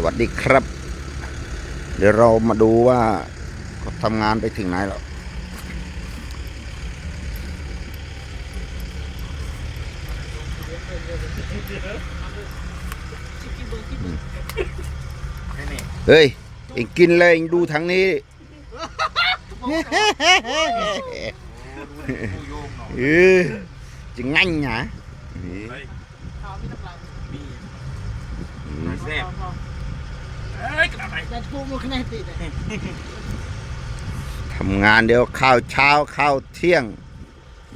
สวัสดีครับ เดี๋ยวเรามาดูว่าเขาทำงานไปถึงไหนแล้วเฮ้ยเอ็งกินเลยเอ็งดูทางนี้เออจะงั่งหนะแซ่บเอ้ยกระดาษไหน Dat voel me knecht niet. ทำงานเดี๋ยวข้าวเช้าข้าวเที่ยง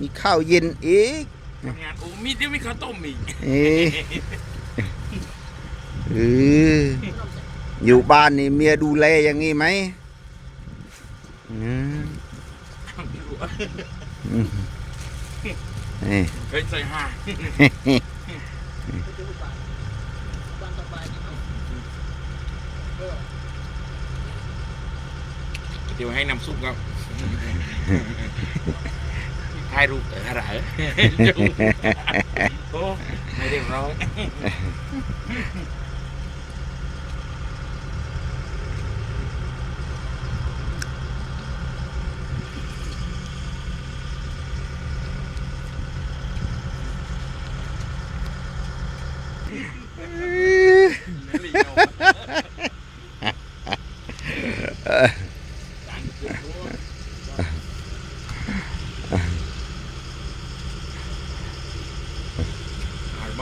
มีข้าวเย็นอีกทำงานโอ้มีเดี๋ยวมีข้าวต้มอีกเอ๊ะเอออยู่บ้านนี่เมียดูแลอย่างงี้ไหมอืมอืมเอ้ยเฮ้ยใส่ห้า เดี๋ยวให้น้ำซุปครับถ่ายรูปแต่ถ่ายโอ้ไม่เรียบร้อย bao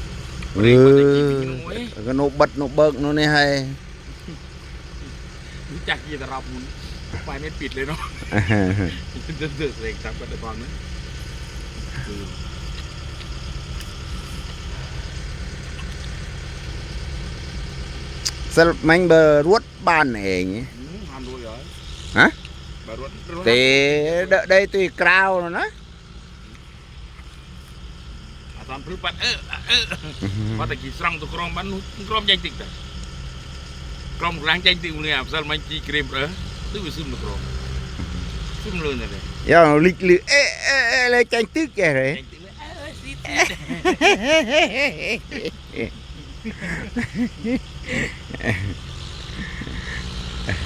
อ้บัดไอ้กีวีเธอเว้ยบัดวัดฮะบัดมีวัดเออก็โนบัดโนเบิกโนนี่ให้รู้จักยี่ตะรับมุนไปไม่ปิดเลยเนาะเดินเดินเองครับบัดไอ้บอลนะคือสรุปมันเบอร์รวดบ้านเองทำด้วยเหรอฮะบัดรถรถแต่ได้ตีกราวนะ นะตอนพฤปัดเออเออพอตะกี้สร้างตัวกรองบ้านนู้นกรองใจติดแต่กรองร่างใจติดเนี่ยสารมันจีเกรมเออตู้ไปซึมตัวกรองซึมเลยนั่นเลยย่าลิกลือเอ๊ะเอ๊ะเอ๊ะอะไรจังตึกแกเลยใจติดเลยเออสิติด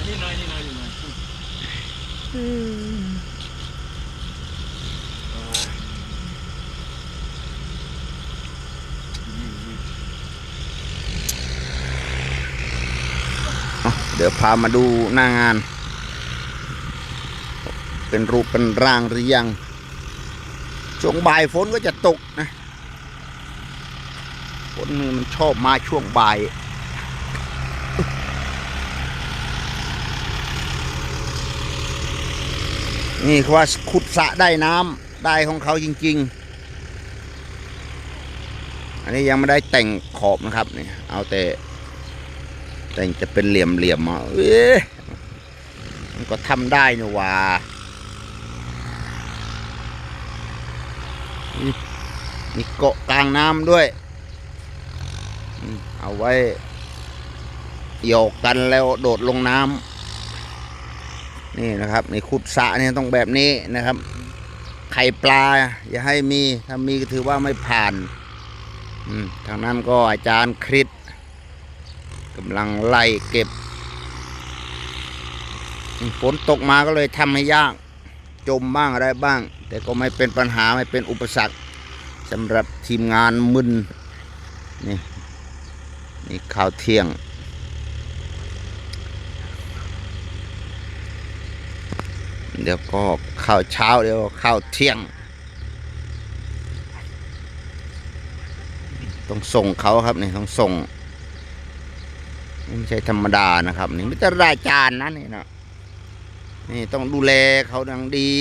นี่น้อยนี่น้อยนี่น้อย เดี๋ยวพามาดูหน้างาน เป็นรูปเป็นร่างหรือยัง ช่วงบ่ายฝนก็จะตกนะ ฝนนี่มันชอบมาช่วงบ่ายนี่เขาว่าขุดสะได้น้ำได้ของเขาจริง ๆ อันนี้ยังไม่ได้แต่งขอบนะครับนี่เอาแต่ แต่งจะเป็นเหลี่ยมเหลี่ยมๆมาเอ๊ะมันก็ทำได้นี่ว่ามีเกาะกลางน้ำด้วย เอาไว้โยกกันแล้วโดดลงน้ำนี่นะครับในขุดสะเนี่ยต้องแบบนี้นะครับ ไข่ปลา อย่าให้มี ถ้ามีก็ถือว่าไม่ผ่านทางนั้นก็อาจารย์คริส กำลังไล่เก็บฝนตกมาก็เลยทำให้ยาก จมบ้างอะไรบ้าง แต่ก็ไม่เป็นปัญหาไม่เป็นอุปสรรคสำหรับทีมงานมึนนี่นี่ข้าวเที่ยง เดี๋ยวก็ข้าวเช้าเดี๋ยวข้าวเที่ยง ต้องส่งเขาครับนี่ต้องส่ง ไม่ใช่ธรรมดานะครับ นี่ไม่ใช่รายจานนะนี่เนาะนี่ต้องดูแลเขาดังดี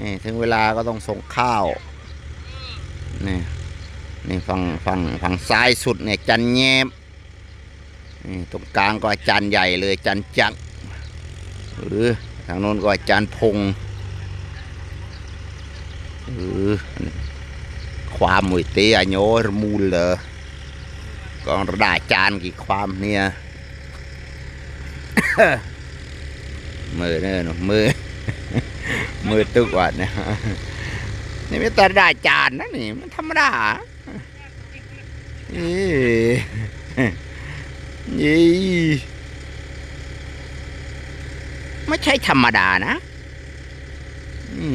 นี่ถึงเวลาก็ต้องส่งข้าวนี่นี่ฝั่งฝั่งฝั่งซ้ายสุดเนี่ยจันแยบนี่ตรงกลางก็จันใหญ่เลยจันจักหรเอทางโน้นก็อาจารย์พงษ์เอความมวยเตะอันโยรมูลเลย ก็ระดาจานกี่ความเนี่ยมือเนี่ยเนอะมือมือตุกวัดเนี่ยนี่ไม่ตระดาจานนะนี่มันธรรมดาเอ้ยยี่ไม่ใช่ธรรมดานะนี่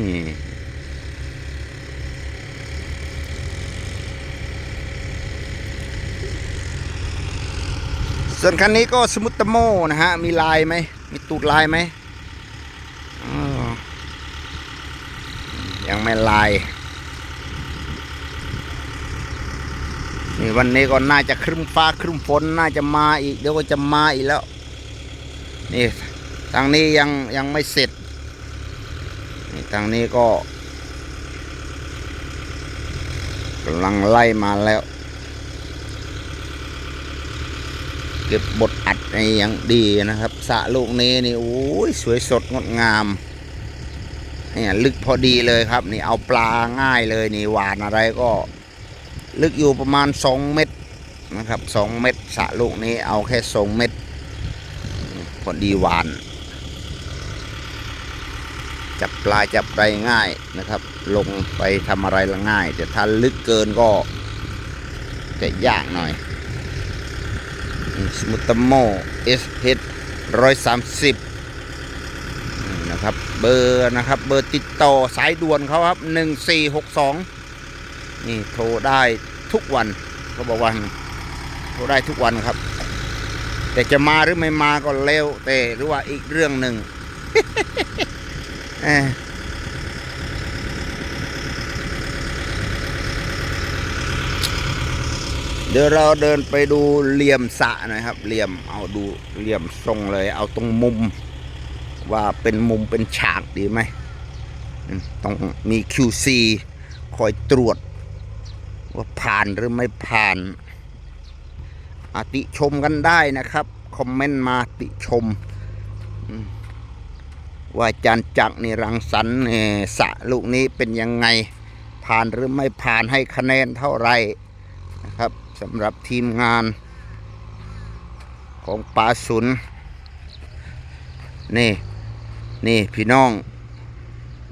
ส่วนคันนี้ก็สมุตตโมนะฮะ มีลายไหม มีตูดลายไหมยังไม่ลายนี่วันนี้ก็น่าจะครึ้มฟ้าครึ้มฝนน่าจะมาอีก เดี๋ยวก็จะมาอีกแล้ว นี่ทางนี้ยังยังไม่เสร็จนี่ทางนี้ก็กำลังไล่มาแล้ว เก็บบทอัดในอย่างดีนะครับสะลูกนี้นี่โอ้ยสวยสดงดงามเนี่ยลึกพอดีเลยครับ นี่เอาปลาง่ายเลยนี่หวานอะไรก็ ลึกอยู่ประมาณ 2 เมตรนะครับ 2 เมตรสะลูกนี้เอาแค่2เมตรพอดีหวาน จับปลาจับไรง่ายนะครับ ลงไปทำอะไรละง่าย แต่ถ้าลึกเกินก็จะยากหน่อย สมุตโมเอสเฮดร้อยสามสิบนะครับ เบอร์นะครับ เบอร์ติดต่อสายด่วนเขาครับหนึ่งสี่หกสองนี่โทรได้ทุกวันเขาบอกว่าโทรได้ทุกวันครับ แต่จะมาหรือไม่มาก็เร็วแต่หรือว่าอีกเรื่องหนึ่ง เดี๋ยวเราเดินไปดูเหลี่ยมสะน่อยครับเหลี่ยมเอาดูเหลี่ยมทรงเลย เอาตรงมุม ว่าเป็นมุมเป็นฉากดีไหมอืมต้องมี QC คอยตรวจ ว่าผ่านหรือไม่ผ่านอาติชมกันได้นะครับ คอมเมนต์มาติชม ว่าจารย์จักรนี่รังสรรค์เนี่ยสะลูกนี้เป็นยังไง ผ่านหรือไม่ผ่านให้คะแนนเท่าไหร่นะครับ สำหรับทีมงานของปาสุน นี่ นี่พี่น้อง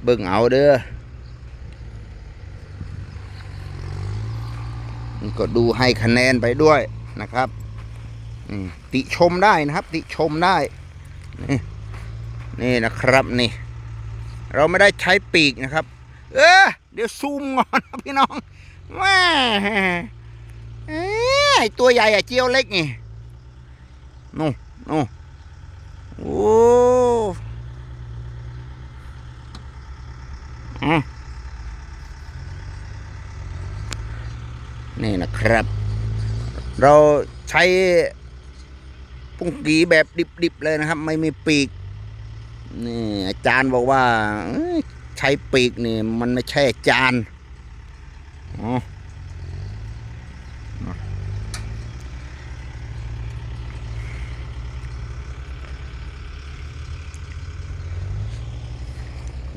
เบิ่งเอาเด้อก็ดูให้คะแนนไปด้วยนะครับ ติชมได้นะครับ ติชมได้ นี่นี่นะครับนี่ เราไม่ได้ใช้ปีกนะครับ เออเดี๋ยวซูมก่อนนะพี่น้องแม่ เอ้ยไอตัวใหญ่อะเจียวเล็กนี่นู่นนู่นโอ้นี่นะครับ เราใช้ปุ้งกีแบบดิบๆเลยนะครับ ไม่มีปีก นี่อาจารย์บอกว่า ใช้ปีกนี่ มันไม่ใช่อาจารย์อ๋อ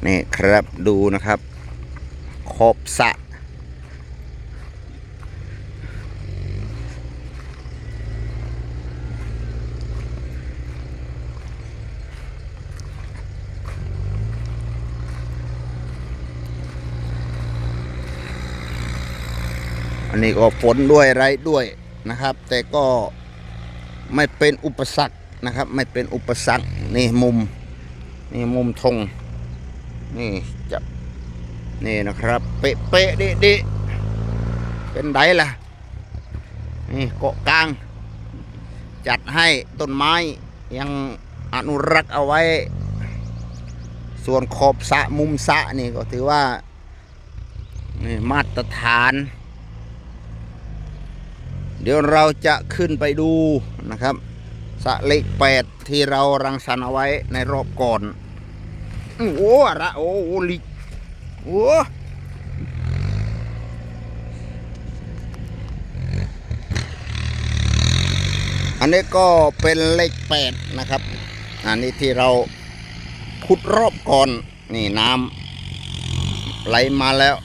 นี่ครับดูนะครับ ขอบสะอันนี้ก็ฝนด้วยไรด้วยนะครับ แต่ก็ไม่เป็นอุปสรรคนะครับ ไม่เป็นอุปสรรคนี่มุม นี่มุมธง นี่จะนี่นะครับ เป๊ะเป๊ะดิดิเป็นไดล่ะ นี่เกาะกลาง จัดให้ต้นไม้ยังอนุรักษ์เอาไว้ ส่วนขอบสะมุมสะนี่ก็ถือว่านี่มาตรฐาน เดี๋ยวเราจะขึ้นไปดูนะครับ สะเลขแปดที่เรารังสรรค์เอาไว้ในรอบก่อน โอ้อะระโอ้โอลิโอ้อันนี้ก็เป็นเลขแปดนะครับ อันนี้ที่เราขุดรอบก่อนนี่น้ำไหลมาแล้ว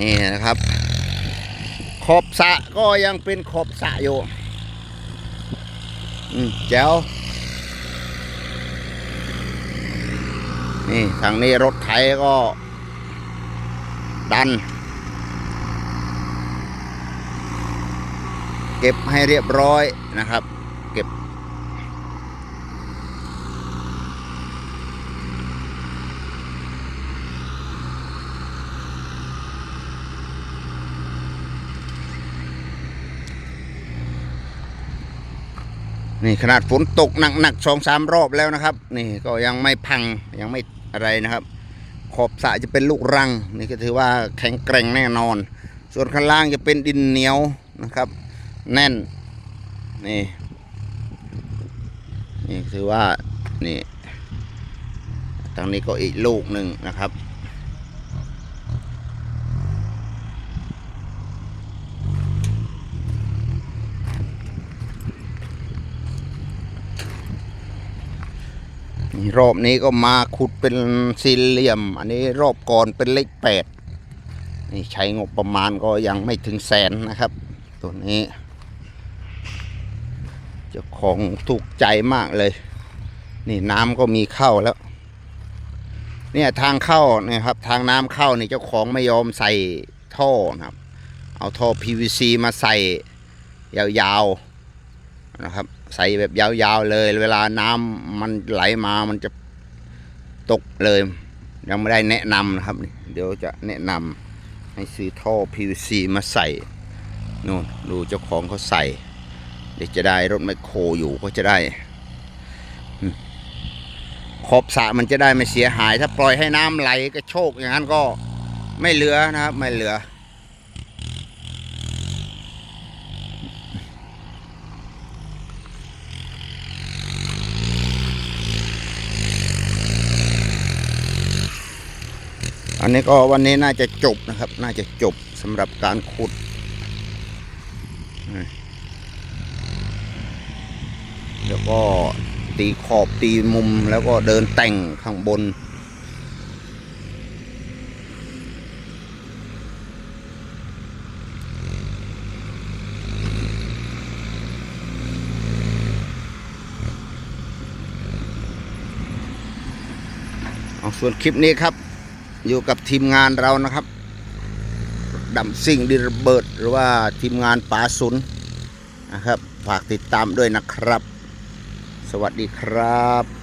นี่นะครับ ขอบสะก็ยังเป็นขอบสะอยู่ อืมแจ๋ว นี่ทางนี้รถไถก็ดัน เก็บให้เรียบร้อยนะครับ เก็บ นี่ขนาดฝนตกหนักๆสองสามรอบแล้วนะครับ นี่ก็ยังไม่พังยังไม่ อะไรนะครับ ขอบสระจะเป็นลูกรังนี่ก็ถือว่าแข็งแกร่งแน่นอน ส่วนข้างล่างจะเป็นดินเหนียวนะครับ แน่นนี่นี่ถือว่านี่ทางนี้ก็อีกลูกหนึ่งนะครับ รอบนี้ก็มาขุดเป็นสี่เหลี่ยม อันนี้รอบก่อนเป็นเลขแปดนี่ใช้งบประมาณก็ยังไม่ถึงแสนนะครับ ตัวนี้เจ้าของถูกใจมากเลย นี่น้ำก็มีเข้าแล้ว เนี่ยทางเข้าเนี่ยครับ ทางน้ำเข้านี่เจ้าของไม่ยอมใส่ท่อนะครับ เอาท่อ PVC มาใส่ยาวๆนะครับ ใส่แบบยาวๆเลย เวลาน้ำมันไหลมามันจะตกเลย ยังไม่ได้แนะนำนะครับนี่เดี๋ยวจะแนะนำให้ซื้อท่อ PVC มาใส่นู่นดูเจ้าของเขาใส่ เดี๋ยวจะได้รถไมโครอยู่ก็จะได้ขอบสระมันจะได้ไม่เสียหาย ถ้าปล่อยให้น้ำไหลกระโชกอย่างนั้นก็ไม่เหลือนะครับ ไม่เหลือ อันนี้ก็วันนี้น่าจะจบนะครับ น่าจะจบสำหรับการขุด แล้วก็ตีขอบตีมุมแล้วก็เดินแต่งข้างบนเอาส่วนคลิปนี้ครับ อยู่กับทีมงานเรานะครับดำซิ่งดิระเบิด หรือว่าทีมงานป่าสุนนะครับ ฝากติดตามด้วยนะครับ สวัสดีครับ